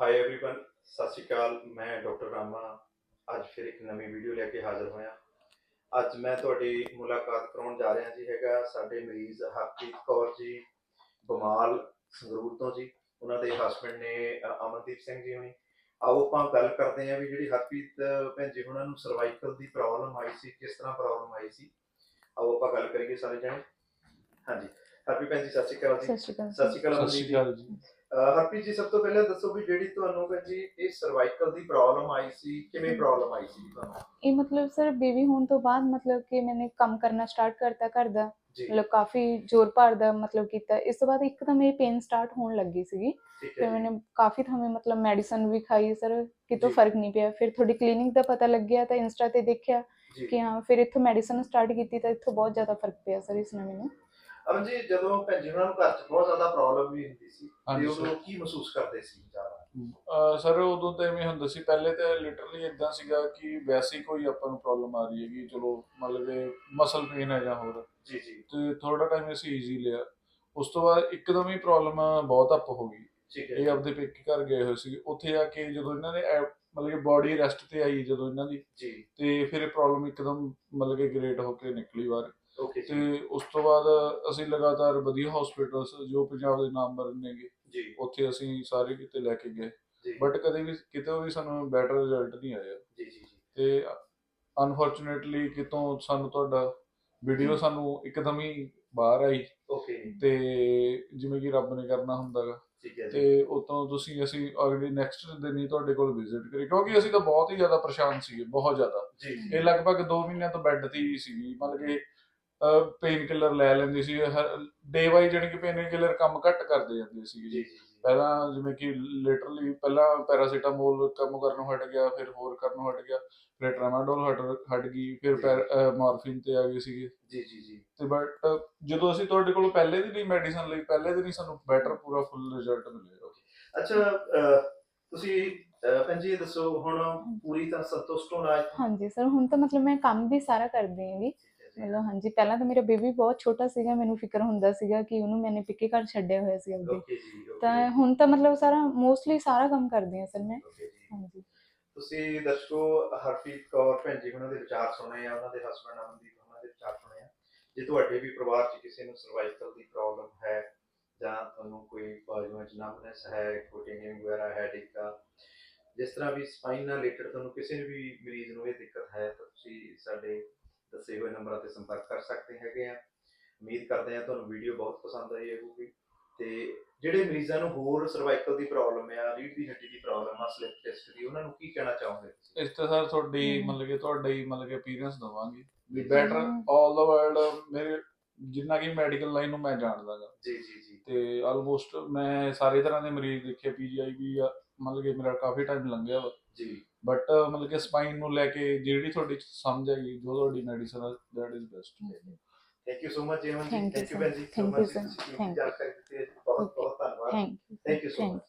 High everyone ਸਤਿ ਸ਼੍ਰੀ ਅਕਾਲ ਮੈਂ doctor Rama ਅੱਜ ਫਿਰ ਇੱਕ ਨਵੀਂ ਵੀਡੀਓ ਲੈ ਕੇ ਹਾਜ਼ਰ ਹੋਇਆ ਅੱਜ ਮੈਂ ਤੁਹਾਡੀ ਮੁਲਾਕਾਤ ਕਰਾਉਣ ਜਾ ਰਿਹਾ ਜੀ ਹੈਗਾ ਸਾਡੇ ਮਰੀਜ਼ ਹਰਪ੍ਰੀਤ ਕੌਰ ਜੀ ਬਮਾਲ ਸੰਗਰੂਰ ਤੋਂ ਜੀ ਉਹਨਾਂ ਦੇ ਹਸਬੰਡ ਨੇ ਅ, ਅਮਨਦੀਪ ਸਿੰਘ ਜੀ ਹੋਣੀ ਆਓ ਆਪਾਂ ਗੱਲ ਕਰਦੇ ਹਾਂ ਵੀ ਜਿਹੜੀ ਹਰਪ੍ਰੀਤ ਅ, ਭੈਣ ਜੀ ਉਹਨਾਂ ਨੂੰ ਸਰਵਾਈਕਲ ਦੀ ਪ੍ਰੋਬਲਮ ਆਈ ਸੀ ਕਿਸ ਤਰ੍ਹਾਂ ਪ੍ਰੋਬਲਮ ਆਈ ਸੀ ਆਓ ਆਪਾਂ ਗੱਲ ਕਰੀਏ ਸਾਰੇ ਜਣੇ ਹਾਂਜੀ ਹਰਪ੍ਰੀਤ ਭੈਣ ਜੀ ਸਤਿ ਸ਼੍ਰੀ ਅਕਾਲ ਜੀ ਸਤਿ ਸ਼੍ਰੀ ਅਕਾਲ ਸਤਿ ਸ਼੍ਰੀ ਅਕਾਲ ਸਤਿ ਅਮਨਦੀਪ ਸ਼੍ਰੀ ਜੀ ਅਕਾਲ ਜੀ ਅਹ ਹਰਪ੍ਰੀਤ ਜੀ ਸਭ ਤੋਂ ਪਹਿਲਾਂ ਦੱਸੋ ਵੀ ਜਿਹੜੀ ਤੁਹਾਨੂੰ ਕਹਿੰਦੀ ਇਹ ਸਰਵਾਈਕਲ ਦੀ ਪ੍ਰੋਬਲਮ ਆਈ ਸੀ ਕਿਵੇਂ ਪ੍ਰੋਬਲਮ ਆਈ ਸੀ ਤੁਹਾਨੂੰ? ਇਹ ਮਤਲਬ ਸਰ ਬੇਬੀ ਹੋਣ ਤੋਂ ਬਾਅਦ ਮਤਲਬ ਕਿ ਮੈਨੇ ਕੰਮ ਕਰਨਾ ਸਟਾਰਟ ਕਰਤਾ ਘਰ ਮਤਲਬ ਕਾਫੀ ਜ਼ੋਰ ਭਾਰ ਮਤਲਬ ਕੀਤਾ। ਇਸ ਤੋਂ ਬਾਅਦ ਇੱਕਦਮ ਇਹ ਪੇਨ ਸਟਾਰਟ ਹੋਣ ਲੱਗੀ ਸੀਗੀ। ਫਿਰ ਮੈਨੇ ਕਾਫੀ ਥਾਵੇਂ ਮਤਲਬ ਮੈਡੀਸਨ ਵੀ ਖਾਈ ਸਰ ਕਿਤੋਂ ਫ਼ਰਕ ਨਹੀਂ ਪਿਆ। ਫਿਰ ਥੋੜੀ ਕਲੀਨਿਕ ਦਾ ਪਤਾ ਲੱਗਿਆ ਤਾਂ ਇੰਸਟਾ ਤੇ ਦੇਖਿਆ ਕਿ ਹਾਂ ਫਿਰ ਇੱਥੋਂ ਮੈਡੀਸਨ ਸਟਾਰਟ ਕੀਤੀ ਤਾਂ ਇੱਥੋਂ ਬਹੁਤ ਜ਼ਿਆਦਾ ਫ਼ਰਕ ਪਿਆ ਸਰ ਇਸ ਨਾਲ ਮੈਨੂੰ ਅਮਨ ਜੀ ਜਦੋਂ ਭੈਣ ਜੀ ਉਹਨਾਂ ਨੂੰ ਘਰ 'ਚ ਬਹੁਤ ਜ਼ਿਆਦਾ ਪ੍ਰੋਬਲਮ ਵੀ ਹੁੰਦੀ ਸੀ ਤੇ ਹਾਂਜੀ ਉਦੋਂ ਕੀ ਮਹਿਸੂਸ ਕਰਦੇ ਸੀ ਜ਼ਿਆਦਾ? ਅਹ ਸਰ ਉਦੋਂ ਤਾਂ ਐਵੇਂ ਹੁੰਦਾ ਸੀ ਪਹਿਲੇ ਤਾਂ ਲਿਟਰਲੀ ਇਦਾਂ ਸੀਗਾ ਕਿ ਵੈਸੇ ਹੀ ਕੋਈ ਆਪਾਂ ਨੂੰ ਪ੍ਰੋਬਲਮ ਆ ਰਹੀ ਹੈਗੀ ਚਲੋ ਮਤਲਬ ਕਿ ਮਸਲ ਪੇਨ ਹੈ ਜਾਂ ਹੋਰ। ਜੀ ਜੀ। ਤੇ ਥੋੜਾ ਟਾਈਮ ਅਸੀਂ ਈਜ਼ੀ ਲਿਆ। ਉਸ ਤੋਂ ਬਾਅਦ ਇੱਕਦਮ ਹੀ ਪ੍ਰੋਬਲਮ ਬਹੁਤ ਅੱਪ ਹੋ ਗਈ। ਠੀਕ ਹੈ। ਇਹ ਆਪਦੇ ਪੇਕੇ ਘਰ ਗਏ ਹੋਏ ਸੀ। ਉੱਥੇ ਆ ਕੇ ਜਦੋਂ ਇਹਨਾਂ ਨੇ ਐ- ਮਤਲਬ ਕਿ ਬਾਡੀ ਰੈਸਟ ਤੇ ਆਈ ਜਦੋਂ ਇਹਨਾਂ ਦੀ ਜੀ। ਤੇ ਫਿਰ ਇਹ ਪ੍ਰੋਬਲਮ ਇੱਕਦਮ ਮਤਲਬ ਕਿ ਗ੍ਰੇਟ ਹੋ ਕੇ ਨਿਕਲੀ ਬਾਹਰ। ਓਕੇ ਤੇ ਉਸ ਤੋਂ ਬਾਅਦ ਅਸੀਂ ਲਗਾਤਾਰ ਵਧੀਆ ਹਸਪੀਟਲਸ ਜੋ ਪੰਜਾਬ ਦੇ ਨਾਮਵਰ ਨੇਗੇ ਜੀ। ਉੱਥੇ ਅਸੀਂ ਸਾਰੇ ਕਿਤੇ ਲੈ ਕੇ ਗਏ। ਬਟ ਕਦੇ ਵੀ ਕਿਤੇ ਵੀ ਸਾਨੂੰ ਬੈਟਰ ਰਿਜ਼ਲਟ ਨਹੀਂ ਆਇਆ। ਜੀ ਜੀ ਜੀ। ਤੇ ਅਨਫੋਰਚੂਨੇਟਲੀ ਕਿਤੋਂ ਸਾਨੂੰ ਤੁਹਾਡਾ ਵੀਡੀਓ ਸਾਨੂੰ ਇੱਕਦਮ ਹੀ ਬਾਹਰ ਆਈ। ਓਕੇ ਤੇ ਜਿਵੇਂ ਕਿ ਰੱਬ ਨੇ ਕਰਨਾ ਹੁੰਦਾਗਾ ਠੀਕ ਹੈ ਜੀ। ਤੇ ਉਤੋਂ ਤੁਸੀਂ ਅਸੀਂ ਅਗਲੇ ਨੈਕਸਟ ਦਿਨ ਹੀ ਤੁਹਾਡੇ ਕੋਲ ਵਿਜ਼ਿਟ ਕਰੀ। ਕਿਉਂਕਿ ਅਸੀਂ ਤਾਂ ਬਹੁਤ ਹੀ ਜ਼ਿਆਦਾ ਪਰੇਸ਼ਾਨ ਸੀਗੇ ਬਹੁਤ ਜ਼ਿਆਦਾ। ਇਹ ਲਗਭਗ 2 ਮਹੀਨਿਆਂ ਤੋਂ ਬੈੱਡ ਤੇ ਹੀ ਸੀਗੀ। ਮਤਲਬ ਕਿ ਪੇਨ ਕਿਲਰ ਲੈ ਲੈਂਦੀ ਸੀ ਡੇ ਬਾਈ ਜਾਣੀ ਕਿ ਪੇਨ ਕਿਲਰ ਕੰਮ ਘੱਟ ਕਰਦੇ ਜਾਂਦੇ ਸੀਗੇ ਜੀ। ਜੀ ਜੀ ਪਹਿਲਾਂ ਜਿਵੇਂ ਕਿ ਲਿਟਰਲੀ ਪਹਿਲਾਂ ਪੈਰਾਸੀਟਾਮੋਲ ਕੰਮ ਕਰਨੋਂ ਹਟ ਗਿਆ ਫਿਰ ਹੋਰ ਕਰਨੋਂ ਹਟ ਗਿਆ ਫਿਰ ਟ੍ਰਾਮਾਡੋਲ ਹਟ ਹਟ ਗਈ ਫਿਰ ਮਾਰਫਿਨ ਤੇ ਆ ਗਏ ਸੀਗੇ। ਜੀ ਜੀ ਜੀ। ਤੇ ਬਟ ਜਦੋਂ ਅਸੀਂ ਤੁਹਾਡੇ ਕੋਲ ਪਹਿਲੇ ਦਿਨ ਹੀ ਮੈਡੀਸਨ ਲਈ ਪਹਿਲੇ ਦਿਨ ਹੀ ਸਾਨੂੰ ਬੈਟਰ ਪੂਰਾ ਫੁੱਲ ਰਿਜ਼ਲਟ ਮਿਲਿਆ ਅੱਛਾ ਤੁਸੀਂ ਜੀ ਇਹ ਦੱਸੋ ਹੁਣ ਪੂਰੀ ਤਰ੍ਹਾਂ ਸੰਤੁਸ਼ਟ ਹੋ ਨਾ? ਹਾਂਜੀ ਸਰ ਹੁਣ ਤਾਂ ਮਤਲਬ ਮੈਂ ਕੰਮ ਵੀ ਸਾਰਾ ਕਰਦੀ ਹਾਂ ਵੀ ਮਤਲਬ ਹਾਂਜੀ। ਪਹਿਲਾਂ ਤਾਂ ਮੇਰਾ ਬੇਬੀ ਬਹੁਤ ਛੋਟਾ ਸੀਗਾ ਮੈਨੂੰ ਫਿਕਰ ਹੁੰਦਾ ਸੀਗਾ ਕਿ ਉਹਨੂੰ ਮੈंने ਪਿੱਕੇ ਘਰ ਛੱਡਿਆ ਹੋਇਆ ਸੀ ਆਪਦੇ ਓਕੇ ਜੀ ਓਕੇ ਤਾਂ ਹੁਣ ਤਾਂ ਮਤਲਬ ਸਾਰਾ ਮੋਸਟਲੀ ਸਾਰਾ ਕੰਮ ਕਰਦੀ ਹਾਂ ਸਰ ਮੈਂ। ਓਕੇ ਜੀ। ਹਾਂਜੀ। ਤੁਸੀਂ ਦਰਸ਼ਕੋ ਹਰਪ੍ਰੀਤ ਕੌਰ ਭੈਣ ਜੀ ਉਹਨਾਂ ਦੇ ਵਿਚਾਰ ਸੁਣੇ ਆ? ਉਹਨਾਂ ਦੇ ਹਸਬੰਡ ਅਮਨਦੀਪ ਉਹਨਾਂ ਦੇ ਵਿਚਾਰ ਸੁਣੇ ਆ? ਜੇ ਤੁਹਾਡੇ ਵੀ ਪਰਿਵਾਰ 'ਚ ਕਿਸੇ ਨੂੰ ਸਰਵਾਈਕਲ ਦੀ ਪ੍ਰੋਬਲਮ ਹੈ ਜਾਂ ਤੁਹਾਨੂੰ ਕੋਈ ਬਾਜੂਆਂ 'ਚ ਨੰਬਨੈਸ ਹੈ ਕੋਟਿੰਗ ਵਗੈਰਾ ਹੈਡੇਕ ਆ ਜਿਸ ਤਰ੍ਹਾਂ ਵੀ ਸਪਾਈਨ ਨਾਲ ਰਿਲੇਟਡ ਤੁਹਾਨੂੰ ਕਿਸੇ ਵੀ ਮਰੀਜ਼ ਨੂੰ ਇਹ ਦਿੱਕਤ ਹੈ ਤਾਂ ਤੁਸੀਂ ਸਾਡੇ ਦੱਸੇ ਹੋਏ ਨੰਬਰਾਂ ਤੇ ਸੰਪਰਕ ਕਰ ਸਕਦੇ ਹੈਗੇ ਆ ਉਮੀਦ ਕਰਦੇ ਆ ਤੁਹਾਨੂੰ ਵੀਡੀਓ ਬਹੁਤ ਪਸੰਦ ਆਈ ਹੋਊਗੀ ਤੇ ਜਿਹੜੇ ਮਰੀਜ਼ਾਂ ਨੂੰ ਹੋਰ ਸਰਵਾਈਕਲ ਦੀ ਪ੍ਰੋਬਲਮ ਆ ਰੀੜ ਦੀ ਹੱਡੀ ਦੀ ਪ੍ਰੋਬਲਮ ਆ ਸਲਿਪ ਡਿਸਕ ਦੀ ਉਹਨਾਂ ਨੂੰ ਕੀ ਕਹਿਣਾ ਚਾਹੋਗੇ ਇਸ ਤੇ ਸਰ ਤੁਹਾਡੀ। ਮਤਲਬ ਕਿ ਤੁਹਾਡਾ ਹੀ ਮਤਲਬ ਕਿ ਐਕਸਪੀਰੀਅੰਸ ਦਵਾਂਗੇ ਵੀ। ਬੈਟਰ। ਆਲ ਦਾ ਵਰਲਡ ਮੇਰੇ ਜਿੰਨਾ ਕਿ ਮੈਡੀਕਲ ਲਾਈਨ ਨੂੰ ਮੈਂ ਜਾਣਦਾਗਾ ਜੀ ਜੀ ਜੀ ਤੇ ਆਲਮੋਸਟ ਮੈਂ ਸਾਰੇ ਤਰ੍ਹਾਂ ਦੇ ਮਰੀਜ਼ ਦੇਖੇ ਪੀਜੀਆਈ ਵੀ ਆ, ਮਤਲਬ ਕਿ ਮੇਰਾ ਕਾਫੀ ਟਾਈਮ ਲੰਘਿਆ ਵਾ। ਜੀ। ਬਟ ਮਤਲਬ ਕਿ ਸਪਾਈਨ ਨੂੰ ਲੈ ਕੇ ਜਿਹੜੀ ਤੁਹਾਡੀ ਸਮਝ ਆਈ ਜੋ ਤੁਹਾਡੀ ਮੈਡੀਸਨ ਆ that is best thank you so much Jeevan ji. Thank you. ਜਾਣਕਾਰੀ ਦਿੱਤੀ ਹੈ। ਬਹੁਤ ਬਹੁਤ ਧੰਨਵਾਦ। Thank you so much